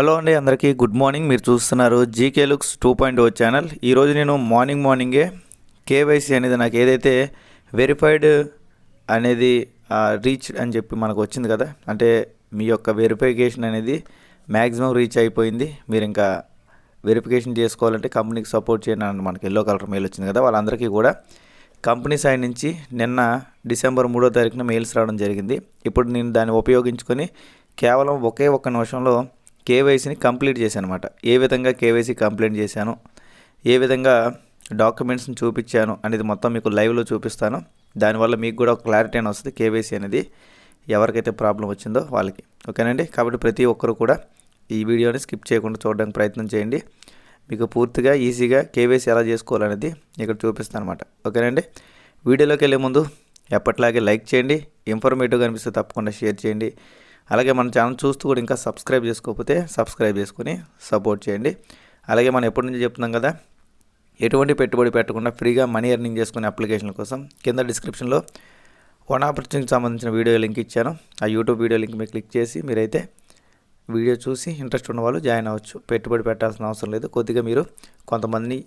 Hello అండి అందరికీ good morning. మీరు చూస్తున్నారు GK looks two point O channel ఈరోజు నేను మార్నింగ్ మార్నింగే కేవైసీ అనేది నాకు ఏదైతే వెరిఫైడ్ అనేది రీచ్ అని చెప్పి మనకు వచ్చింది కదా అంటే మీ యొక్క వెరిఫికేషన్ అనేది మ్యాక్సిమం రీచ్ అయిపోయింది. మీరు ఇంకా వెరిఫికేషన్ చేసుకోవాలంటే కంపెనీకి సపోర్ట్ చేయండి అని మనకి ఎల్లో కలర్ మెయిల్ వచ్చింది కదా వాళ్ళందరికీ కూడా కంపెనీ సైడ్ నుంచి నిన్న డిసెంబర్ మూడో తారీఖున మెయిల్స్ రావడం జరిగింది. ఇప్పుడు నేను దాన్ని ఉపయోగించుకొని కేవలం ఒకే ఒక్క నిమిషంలో కేవైసీని కంప్లీట్ చేశాను అనమాట ఏ విధంగా కేవైసీ కంప్లీట్ చేశాను ఏ విధంగా డాక్యుమెంట్స్ని చూపించాను అనేది మొత్తం మీకు లైవ్లో చూపిస్తాను. దానివల్ల మీకు కూడా ఒక క్లారిటీ అని వస్తుంది కేవైసీ అనేది ఎవరికైతే ప్రాబ్లం వచ్చిందో వాళ్ళకి. ఓకేనండి? కాబట్టి ప్రతి ఒక్కరు కూడా ఈ వీడియోని స్కిప్ చేయకుండా చూడడానికి ప్రయత్నం చేయండి. మీకు పూర్తిగా ఈజీగా కేవైసీ ఎలా చేసుకోవాలనేది ఇక్కడ చూపిస్తాను అనమాట ఓకేనండి? వీడియోలోకి వెళ్ళే ముందు ఎప్పటిలాగే లైక్ చేయండి. ఇన్ఫర్మేటివ్గా అనిపిస్తే తప్పకుండా షేర్ చేయండి. అలాగే మన ఛానల్ చూస్తూ కూడా ఇంకా సబ్స్క్రైబ్ చేసుకోకపోతే సబ్స్క్రైబ్ చేసుకొని సపోర్ట్ చేయండి. అలాగే మనం ఎప్పటి నుంచి చెప్తున్నాం కదా ఎటువంటి పెట్టుబడి పెట్టకుండా ఫ్రీగా మనీ ఎర్నింగ్ చేసుకునే అప్లికేషన్ల కోసం కింద డిస్క్రిప్షన్లో వన్ ఆపర్చునిటీకి సంబంధించిన వీడియో లింక్ ఇచ్చాను. ఆ యూట్యూబ్ వీడియో లింక్ మీరు క్లిక్ చేసి మీరైతే వీడియో చూసి ఇంట్రెస్ట్ ఉన్న వాళ్ళు జాయిన్ అవ్వచ్చు. పెట్టుబడి పెట్టాల్సిన అవసరం లేదు. కొద్దిగా మీరు కొంతమందిని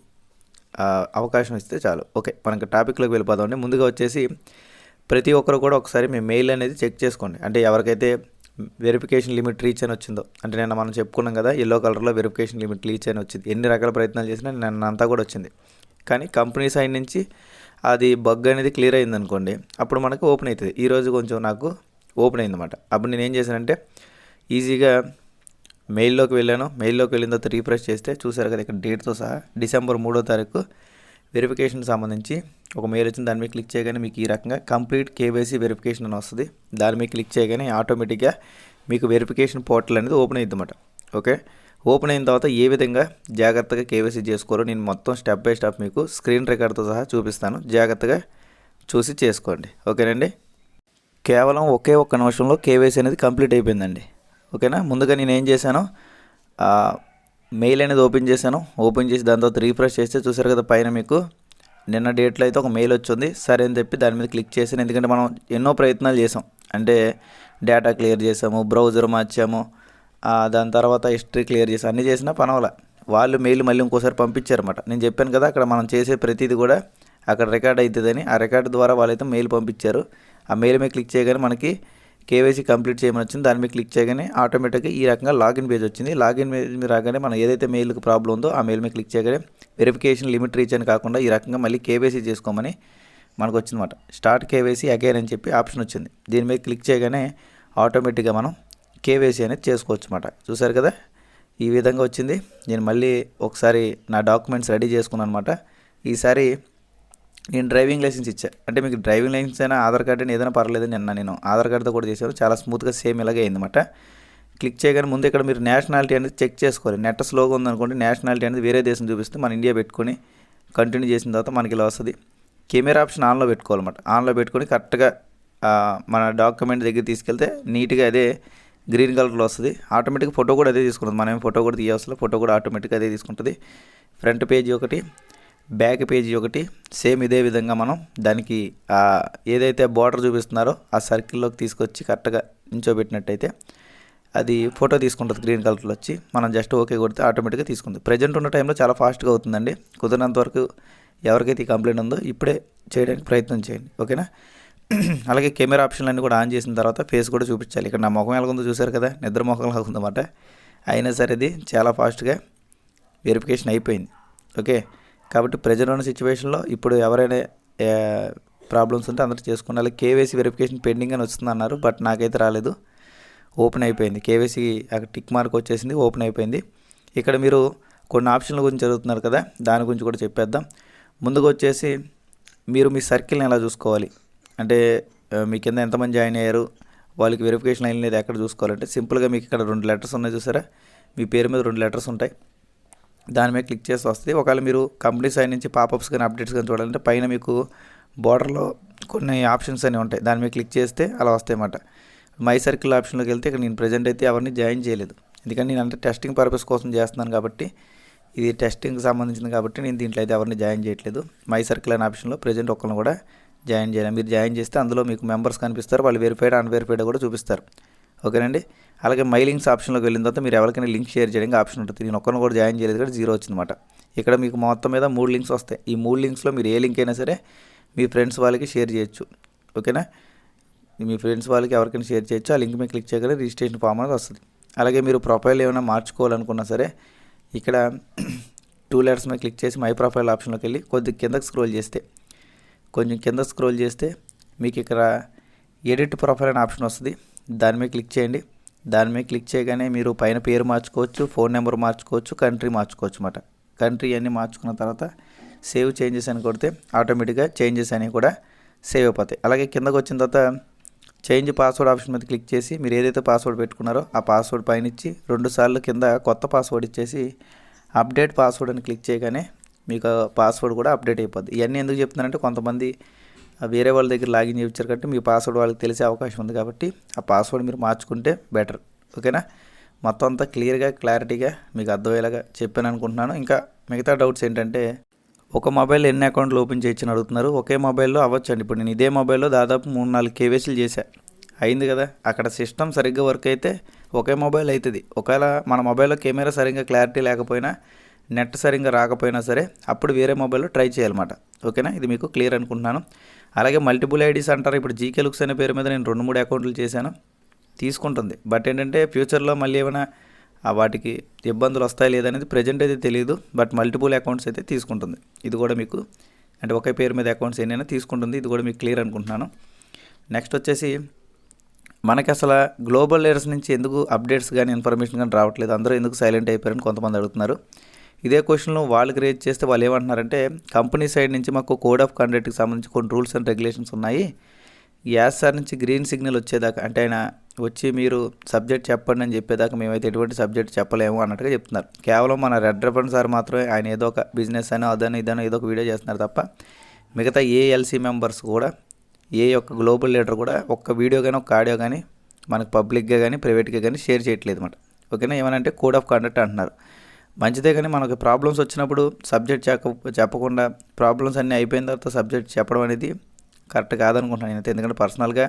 అవకాశం ఇస్తే చాలు. ఓకే మనకి టాపిక్లోకి వెళ్ళిపోదామండి. ముందుగా వచ్చేసి ప్రతి ఒక్కరు కూడా ఒకసారి మీ మెయిల్ అనేది చెక్ చేసుకోండి. అంటే ఎవరికైతే వెరిఫికేషన్ లిమిట్ రీచ్ అని వచ్చిందో. అంటే నిన్న మనం చెప్పుకున్నాం కదా ఎల్లో కలర్లో వెరిఫికేషన్ లిమిట్ రీచ్ అని వచ్చింది. ఎన్ని రకాల ప్రయత్నాలు చేసినా నిన్న అంతా కూడా వచ్చింది. కానీ కంపెనీ సైడ్ నుంచి అది బగ్ అనేది క్లియర్ అయింది అనుకోండి అప్పుడు మనకు ఓపెన్ అవుతుంది. ఈరోజు కొంచెం నాకు ఓపెన్ అయిందన్నమాట అప్పుడు నేను ఏం చేశానంటే ఈజీగా మెయిల్లోకి వెళ్ళాను. మెయిల్లోకి వెళ్ళిన తర్వాత రీఫ్రెష్ చేస్తే చూసారు కదా ఇక్కడ డేట్తో సహా డిసెంబర్ మూడో తారీఖు వెరిఫికేషన్ సంబంధించి ఒక మెయిల్ వచ్చింది దాని మీద క్లిక్ చేయగానే మీకు ఈ రకంగా కంప్లీట్ కేవైసీ వెరిఫికేషన్ అని వస్తుంది. దాని మీద క్లిక్ చేయగానే ఆటోమేటిక్గా మీకు వెరిఫికేషన్ పోర్టల్ అనేది ఓపెన్ అయ్యింది అన్నమాట ఓకే ఓపెన్ అయిన తర్వాత ఏ విధంగా జాగ్రత్తగా కేవైసీ చేసుకోరో నేను మొత్తం స్టెప్ బై స్టెప్ మీకు స్క్రీన్ రికార్డ్తో సహా చూపిస్తాను. జాగ్రత్తగా చూసి చేసుకోండి. ఓకేనండి కేవలం ఒకే ఒక్క నిమిషంలో కేవైసీ అనేది కంప్లీట్ అయిపోయిందండి. ఓకేనా ముందుగా నేను ఏం చేశాను? మెయిల్ అనేది ఓపెన్ చేశాను. ఓపెన్ చేసి దాని తర్వాత రీఫ్రెష్ చేస్తే చూసారు కదా పైన మీకు. నిన్న డేట్లో అయితే ఒక మెయిల్ వచ్చింది. సరే అని చెప్పి దాని మీద క్లిక్ చేశాను. ఎందుకంటే మనం ఎన్నో ప్రయత్నాలు చేసాం అంటే డేటా క్లియర్ చేసాము బ్రౌజర్ మార్చాము దాని తర్వాత హిస్టరీ క్లియర్ చేసాం అన్నీ చేసినా పనవల వాళ్ళు మెయిల్ మళ్ళీ ఇంకోసారి పంపించారన్నమాట. నేను చెప్పాను కదా అక్కడ మనం చేసే ప్రతిదీ కూడా అక్కడ రికార్డ్ అవుతుందని. ఆ రికార్డు ద్వారా వాళ్ళైతే మెయిల్ పంపించారు. ఆ మెయిల్ మీద క్లిక్ చేయగానే మనకి కేవైసీ కంప్లీట్ చేయమని వచ్చింది దాని మీద క్లిక్ చేయగానే ఆటోమేటిక్గా ఈ రకంగా లాగిన్ పేజ్ వచ్చింది. లాగిన్ పేజ్ మీద రాగానే మనం ఏదైతే మెయిల్కి ప్రాబ్లం ఉందో ఆ మెయిల్ మీద క్లిక్ చేయగానే వెరిఫికేషన్ లిమిట్ రీచ్ అని కాకుండా ఈ రకంగా మళ్ళీ కేవైసీ చేసుకోమని మనకు వచ్చిందన్నమాట స్టార్ట్ కేవైసీ అగైన్ అని చెప్పి ఆప్షన్ వచ్చింది. దీని మీద క్లిక్ చేయగానే ఆటోమేటిక్గా మనం కేవైసీ అనేది చేసుకోవచ్చు అనమాట చూసారు కదా? ఈ విధంగా వచ్చింది. నేను మళ్ళీ ఒకసారి నా డాక్యుమెంట్స్ రెడీ చేసుకున్నాను అనమాట ఈసారి నేను డ్రైవింగ్ లైసెన్స్ ఇచ్చా. అంటే మీకు డ్రైవింగ్ లైసెన్స్ అయినా ఆధార్ కార్డు అయినా ఏదైనా పర్లేదు నిన్న నేను. ఆధార్ కార్డుతో కూడా చేశాను చాలా స్మూత్గా సేమ్ ఇలాగే అయిందన్నమాట. క్లిక్ చేయగానే ముందు ఇక్కడ మీరు నేషనాలిటీ అనేది చెక్ చేసుకోవాలి. నెట్ స్లోగా ఉందనుకోండి నేషనాలిటీ అనేది వేరే దేశం చూపిస్తే మన ఇండియా పెట్టుకొని కంటిన్యూ చేసిన తర్వాత మనకి ఇలా వస్తుంది. కెమెరా ఆప్షన్ ఆన్లో పెట్టుకోవాలన్నమాట. ఆన్లో పెట్టుకొని కరెక్ట్గా మన డాక్యుమెంట్ దగ్గర తీసుకెళ్తే నీట్గా అదే గ్రీన్ కలర్లో వస్తుంది. ఆటోమేటిక్గా ఫోటో కూడా అదే తీసుకుంటుంది. మనం ఫోటో కూడా తీయవసరం ఫోటో కూడా ఆటోమేటిక్గా అదే తీసుకుంటుంది. ఫ్రంట్ పేజీ ఒకటి బ్యాక్ పేజీ ఒకటి. సేమ్ ఇదే విధంగా మనం దానికి ఏదైతే బార్డర్ చూపిస్తున్నారో ఆ సర్కిల్లోకి తీసుకొచ్చి కరెక్ట్గా నించోబెట్టినట్టయితే అది ఫోటో తీసుకుంటుంది గ్రీన్ కలర్లో వచ్చి. మనం జస్ట్ ఓకే కొడితే ఆటోమేటిక్గా తీసుకుంది. ప్రజెంట్ ఉన్న టైంలో చాలా ఫాస్ట్గా అవుతుందండి. కుదిరినంత వరకు ఎవరికైతే ఈ కంప్లైంట్ ఉందో ఇప్పుడే చేయడానికి ప్రయత్నం చేయండి. ఓకేనా? అలాగే కెమెరా ఆప్షన్లన్నీ కూడా ఆన్ చేసిన తర్వాత ఫేస్ కూడా చూపించాలి. ఇక్కడ నా ముఖం ఎలాగుందో చూసారు కదా? నిద్ర ముఖం లాగా అయినా సరే ఇది చాలా ఫాస్ట్గా వెరిఫికేషన్ అయిపోయింది. ఓకే? కాబట్టి ప్రజెంట్ ఉన్న సిచ్యువేషన్లో ఇప్పుడు ఎవరైనా ప్రాబ్లమ్స్ ఉంటే అందరూ చేసుకోండి కేవైసీ వెరిఫికేషన్ పెండింగ్ అని వస్తుంది అన్నారు బట్ నాకైతే రాలేదు. ఓపెన్ అయిపోయింది. కేవైసీ అక్కడ టిక్ మార్క్ వచ్చేసింది ఓపెన్ అయిపోయింది. ఇక్కడ మీరు కొన్ని ఆప్షన్ల గురించి జరుగుతున్నారు కదా దాని గురించి కూడా చెప్పేద్దాం. ముందుగా వచ్చేసి మీరు మీ సర్కిల్ని ఎలా చూసుకోవాలి? అంటే మీ కింద ఎంతమంది జాయిన్ అయ్యారు? వాళ్ళకి వెరిఫికేషన్ అయిన లేదు ఎక్కడ చూసుకోవాలంటే సింపుల్గా మీకు ఇక్కడ రెండు లెటర్స్ ఉన్నాయి చూసారా? మీ పేరు మీద రెండు లెటర్స్ ఉంటాయి. దాని మీద క్లిక్ చేసి వస్తుంది. ఒకవేళ మీరు కంపెనీ సైడ్ నుంచి పాపప్స్ కానీ అప్డేట్స్ కానీ చూడాలంటే పైన మీకు బార్డర్లో కొన్ని ఆప్షన్స్ అనేవి ఉంటాయి. దాని మీద క్లిక్ చేస్తే అలా వస్తాయి అన్నమాట. మై సర్కిల్ ఆప్షన్లోకి వెళ్తే ఇక్కడ నేను ప్రజెంట్ అయితే ఎవరిని జాయిన్ చేయలేదు. ఎందుకంటే నేను అంటే టెస్టింగ్ పర్పస్ కోసం చేస్తున్నాను కాబట్టి ఇది టెస్టింగ్కి సంబంధించింది కాబట్టి నేను దీంట్లో అయితే ఎవరిని జాయిన్ చేయట్లేదు. మై సర్కిల్ అనే ఆప్షన్లో ప్రజెంట్ ఒకరిని కూడా జాయిన్ చేయాలి. మీరు జాయిన్ చేస్తే అందులో మీకు మెంబర్స్ కనిపిస్తారు. వాళ్ళు వెరిఫైడ్ అన్వెరిఫైడ్ కూడా చూపిస్తారు. ఓకేనండి? అలాగే మై లింక్స్ ఆప్షన్లోకి వెళ్ళిన తర్వాత మీరు ఎవరికైనా లింక్ షేర్ చేయడానికి ఆప్షన్ ఉంటుంది. నేను ఒక్కరిని కూడా జాయిన్ చేయలేదు కూడా జీరో వచ్చిందన్నమాట. ఇక్కడ మీకు మొత్తం మీద మూడు లింక్స్ వస్తాయి. ఈ మూడు లింక్స్లో మీరు ఏ లింక్ అయినా సరే మీ ఫ్రెండ్స్ వాళ్ళకి షేర్ చేయొచ్చు. ఓకేనా? మీ ఫ్రెండ్స్ వాళ్ళకి ఎవరికైనా షేర్ చేయొచ్చు. ఆ లింక్ మీద క్లిక్ చేయగలరు రిజిస్ట్రేషన్ ఫామ్ అనేది వస్తుంది. అలాగే మీరు ప్రొఫైల్ ఏమైనా మార్చుకోవాలనుకున్నా సరే ఇక్కడ టూ లెటర్స్ మీద క్లిక్ చేసి మై ప్రొఫైల్ ఆప్షన్లోకి వెళ్ళి కొద్దిగా కిందకి స్క్రోల్ చేస్తే కొంచెం కింద స్క్రోల్ చేస్తే మీకు ఇక్కడ ఎడిట్ ప్రొఫైల్ అనే ఆప్షన్ వస్తుంది. దాని మీద క్లిక్ చేయండి. దాని మీద క్లిక్ చేయగానే మీరు పైన పేరు మార్చుకోవచ్చు ఫోన్ నెంబర్ మార్చుకోవచ్చు కంట్రీ మార్చుకోవచ్చు అన్నమాట. కంట్రీ అన్నీ మార్చుకున్న తర్వాత సేవ్ చేంజెస్ అని కొడితే ఆటోమేటిక్గా చేంజెస్ అనేవి కూడా సేవ్ అయిపోతాయి. అలాగే కిందకు వచ్చిన తర్వాత చేంజ్ పాస్వర్డ్ ఆప్షన్ మీద క్లిక్ చేసి మీరు ఏదైతే పాస్వర్డ్ పెట్టుకున్నారో ఆ పాస్వర్డ్ పైన ఇచ్చి రెండు సార్లు కింద కొత్త పాస్వర్డ్ ఇచ్చేసి అప్డేట్ పాస్వర్డ్ అని క్లిక్ చేయగానే మీకు పాస్వర్డ్ కూడా అప్డేట్ అయిపోద్ది. ఇవన్నీ ఎందుకు చెప్తున్నానంటే కొంతమంది వేరే వాళ్ళ దగ్గర లాగిన్ చేయించారు కాబట్టి మీ పాస్వర్డ్ వాళ్ళకి తెలిసే అవకాశం ఉంది కాబట్టి ఆ పాస్వర్డ్ మీరు మార్చుకుంటే బెటర్ ఓకేనా? మొత్తం అంతా క్లియర్గా క్లారిటీగా మీకు అర్థమయ్యేలాగా చెప్పాను అనుకుంటున్నాను. ఇంకా మిగతా డౌట్స్ ఏంటంటే ఒక మొబైల్ ఎన్ని అకౌంట్లు ఓపెన్ చేయొచ్చని అడుగుతున్నారు. ఒకే మొబైల్లో అవ్వచ్చండి. ఇప్పుడు నేను ఇదే మొబైల్లో దాదాపు మూడు నాలుగు కేవీసీలు చేశా. అయింది కదా? అక్కడ సిస్టమ్ సరిగ్గా వర్క్ అయితే ఒకే మొబైల్ అవుతుంది ఒకవేళ మన మొబైల్లో కెమెరా సరిగ్గా క్లారిటీ లేకపోయినా నెట్ సరిగ్గా రాకపోయినా సరే అప్పుడు వేరే మొబైల్లో ట్రై చేయాలన్నమాట. ఓకేనా? ఇది మీకు క్లియర్ అనుకుంటున్నాను. అలాగే మల్టిపుల్ ఐడీస్ అంటారు. ఇప్పుడు జీకే లుక్స్ అనే పేరు మీద నేను రెండు మూడు అకౌంట్లు చేశాను. తీసుకుంటుంది. బట్ ఏంటంటే ఫ్యూచర్లో మళ్ళీ ఏమైనా వాటికి ఇబ్బందులు వస్తాయి లేదనేది ప్రజెంట్ అయితే తెలియదు బట్ మల్టిపుల్ అకౌంట్స్ అయితే తీసుకుంటుంది. ఇది కూడా మీకు అంటే ఒకే పేరు మీద అకౌంట్స్ ఎన్నైనా తీసుకుంటుంది. ఇది కూడా మీకు క్లియర్ అనుకుంటున్నాను. నెక్స్ట్ వచ్చేసి మనకి అసలు గ్లోబల్ లీడర్స్ నుంచి ఎందుకు అప్డేట్స్ కానీ ఇన్ఫర్మేషన్ కానీ రావట్లేదు. అందరూ ఎందుకు సైలెంట్ అయిపోయారని కొంతమంది అడుగుతున్నారు. ఇదే క్వశ్చన్లో వాళ్ళకి రేజ్ చేస్తే వాళ్ళు ఏమంటున్నారంటే కంపెనీ సైడ్ నుంచి మాకు కోడ్ ఆఫ్ కండక్ట్కి సంబంధించి కొన్ని రూల్స్ అండ్ రెగ్యులేషన్స్ ఉన్నాయి. యాస్ సార్ నుంచి గ్రీన్ సిగ్నల్ వచ్చేదాకా అంటే ఆయన వచ్చి మీరు సబ్జెక్ట్ చెప్పండి అని చెప్పేదాకా మేమైతే ఎటువంటి సబ్జెక్ట్ చెప్పలేము అన్నట్టుగా చెప్తున్నారు. కేవలం మన రెడ్ రెఫరెన్ సార్ మాత్రమే ఆయన ఏదో ఒక బిజినెస్ అని అదనో ఇదనో ఏదో ఒక వీడియో చేస్తున్నారు తప్ప మిగతా ఏఎల్సీ మెంబర్స్ కూడా ఏ యొక్క గ్లోబల్ లీడర్ కూడా ఒక్క వీడియో కానీ ఒక ఆడియో కానీ మనకు పబ్లిక్గా కానీ ప్రైవేట్గా కానీ షేర్ చేయట్లేదు అనమాట ఓకేనా? ఏమనంటే కోడ్ ఆఫ్ కండక్ట్ అంటున్నారు. మంచిదే కానీ మనకు ప్రాబ్లమ్స్ వచ్చినప్పుడు సబ్జెక్ట్ చెప్ప చెప్పకుండా ప్రాబ్లమ్స్ అన్నీ అయిపోయిన తర్వాత సబ్జెక్ట్ చెప్పడం అనేది కరెక్ట్ కాదనుకుంటున్నాను నేనైతే. ఎందుకంటే పర్సనల్గా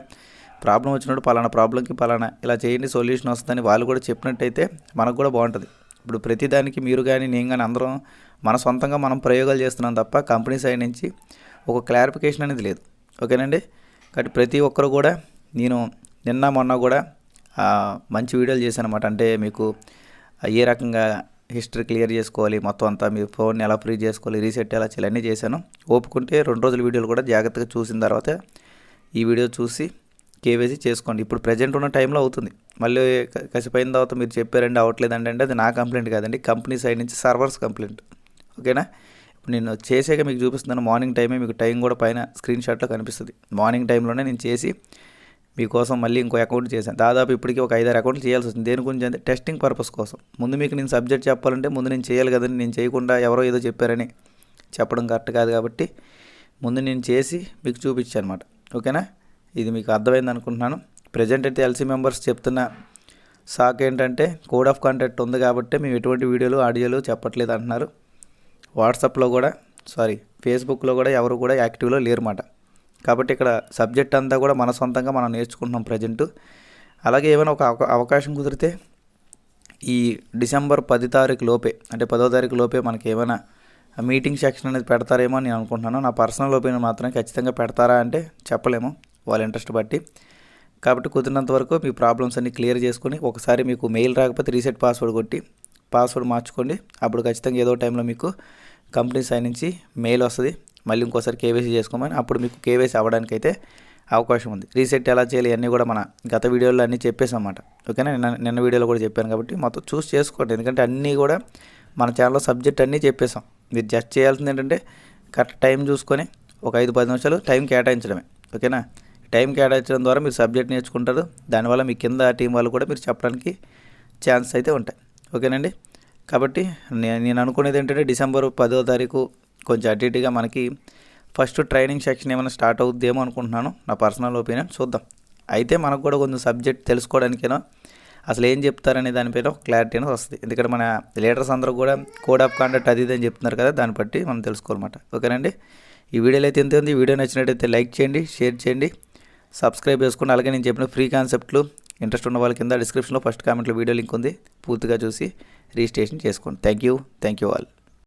ప్రాబ్లం వచ్చినప్పుడు పలానా ప్రాబ్లంకి పలానా ఇలా చేయండి సొల్యూషన్ వస్తుందని వాళ్ళు కూడా చెప్పినట్టయితే మనకు కూడా బాగుంటుంది. ఇప్పుడు ప్రతిదానికి మీరు కానీ నేను కానీ అందరం మన సొంతంగా మనం ప్రయోగాలు చేస్తున్నాం తప్ప కంపెనీ సైడ్ నుంచి ఒక క్లారిఫికేషన్ అనేది లేదు. ఓకేనండి? కాబట్టి ప్రతి ఒక్కరు కూడా నేను నిన్న మొన్న కూడా మంచి వీడియోలు చేశాను అనమాట అంటే మీకు ఏ రకంగా హిస్టరీ క్లియర్ చేసుకోవాలి మొత్తం అంతా మీ ఫోన్ ఎలా ఫ్రీ చేసుకోవాలి రీసెట్ ఎలా చేయాలి అన్నీ చేశాను. ఓపుకుంటే రెండు రోజుల వీడియోలు కూడా జాగ్రత్తగా చూసిన తర్వాత ఈ వీడియో చూసి కేవైసీ చేసుకోండి. ఇప్పుడు ప్రజెంట్ ఉన్న టైంలో అవుతుంది. మళ్ళీ కసిపోయిన తర్వాత మీరు చెప్పారండి అవ్వట్లేదండి అంటే అది నా కంప్లైంట్ కాదండి. కంపెనీ సైడ్ నుంచి సర్వర్స్ కంప్లైంట్. ఓకేనా? ఇప్పుడు నేను చేసాక మీకు చూపిస్తున్నాను మార్నింగ్ టైమే మీకు టైం కూడా పైన స్క్రీన్ షాట్లో కనిపిస్తుంది. మార్నింగ్ టైంలోనే నేను చేసి మీకోసం మళ్ళీ ఇంకో అకౌంట్ చేశాను. దాదాపు ఇప్పటికీ ఒక ఐదారు అకౌంట్లు చేయాల్సి వస్తుంది దేని గురించి అంటే టెస్టింగ్ పర్పస్ కోసం. ముందు మీకు నేను సబ్జెక్ట్ చెప్పాలంటే ముందు నేను చేయాలి కదండి. నేను చేయకుండా ఎవరో ఏదో చెప్పారని చెప్పడం కరెక్ట్ కాదు కాబట్టి ముందు నేను చేసి మీకు చూపించాను అనమాట ఓకేనా? ఇది మీకు అర్థమైంది అనుకుంటున్నాను. ప్రజెంట్ అయితే ఎల్సీ మెంబర్స్ చెప్తున్న సాక్ ఏంటంటే కోడ్ ఆఫ్ కాంటాక్ట్ ఉంది కాబట్టి మేము ఎటువంటి వీడియోలు ఆడియోలు చెప్పట్లేదు అంటున్నారు. వాట్సాప్లో కూడా సారీ ఫేస్బుక్లో కూడా ఎవరు కూడా యాక్టివ్లో మాట కాబట్టి ఇక్కడ సబ్జెక్ట్ అంతా కూడా మన సొంతంగా మనం నేర్చుకుంటున్నాం ప్రజెంట్ అలాగే ఏమైనా ఒక అవకా- అవకాశం కుదిరితే ఈ డిసెంబర్ పది తారీఖు లోపే అంటే పదో తారీఖు లోపే మనకి ఏమైనా మీటింగ్ సెక్షన్ అనేది పెడతారేమో అని నేను అనుకుంటున్నాను. నా పర్సనల్ ఒపీనియన్ మాత్రం ఖచ్చితంగా పెడతారా అంటే చెప్పలేము వాళ్ళ ఇంట్రెస్ట్ బట్టి. కాబట్టి కుదిరినంత వరకు మీ ప్రాబ్లమ్స్ అన్ని క్లియర్ చేసుకొని ఒకసారి మీకు మెయిల్ రాకపోతే రీసెట్ పాస్వర్డ్ కొట్టి పాస్వర్డ్ మార్చుకోండి. అప్పుడు ఖచ్చితంగా ఏదో టైంలో మీకు కంపెనీ సైడ్ నుంచి మెయిల్ వస్తుంది. మళ్ళీ ఇంకోసారి కేవైసీ చేసుకోమని అప్పుడు మీకు కేవైసీ అవ్వడానికి అయితే అవకాశం ఉంది. రీసెట్ ఎలా చేయాలి అన్నీ కూడా మన గత వీడియోలో అన్నీ చెప్పేసాం అన్నమాట ఓకేనా? నిన్న నిన్న వీడియోలో కూడా చెప్పాను కాబట్టి మొత్తం చూస్ చేసుకోండి. ఎందుకంటే అన్నీ కూడా మన ఛానల్లో సబ్జెక్ట్ అన్నీ చెప్పేసాం మీరు జస్ట్ చేయాల్సింది ఏంటంటే కరెక్ట్ టైం చూసుకొని ఒక ఐదు పది నిమిషాలు టైం కేటాయించడమే. ఓకేనా? టైం కేటాయించడం ద్వారా మీరు సబ్జెక్ట్ నేర్చుకుంటారు. దానివల్ల మీ కింద టీం వాళ్ళు కూడా మీరు చెప్పడానికి ఛాన్స్ అయితే ఉంటాయి. ఓకేనండి? కాబట్టి నేను నేను అనుకునేది ఏంటంటే డిసెంబర్ పదో తారీఖు కొంచెం అటు ఇటుగా మనకి ఫస్ట్ ట్రైనింగ్ సెక్షన్ ఏమైనా స్టార్ట్ అవుద్దేమో అనుకుంటున్నాను నా పర్సనల్ ఒపీనియన్. చూద్దాం. అయితే మనకు కూడా కొంచెం సబ్జెక్ట్ తెలుసుకోవడానికైనా అసలు ఏం చెప్తారనే దానిపైన క్లారిటీ అనేది వస్తుంది. ఎందుకంటే మన లీడర్స్ అందరూ కూడా కోడ్ ఆఫ్ కాండక్ట్ అది ఇది అని చెప్తున్నారు కదా దాన్ని బట్టి మనం తెలుసుకోవాలన్నమాట. ఓకేనండి? ఈ వీడియోలో అయితే ఎంత ఉంది. వీడియో నచ్చినట్టయితే లైక్ చేయండి షేర్ చేయండి సబ్స్క్రైబ్ చేసుకోండి అలాగే నేను చెప్పిన ఫ్రీ కాన్సెప్ట్లు ఇంట్రెస్ట్ ఉన్న వాళ్ళ కింద డిస్క్రిప్షన్లో ఫస్ట్ కామెంట్లో వీడియో లింక్ ఉంది. పూర్తిగా చూసి రిజిస్ట్రేషన్ చేసుకోండి. Thank you. Thank you all.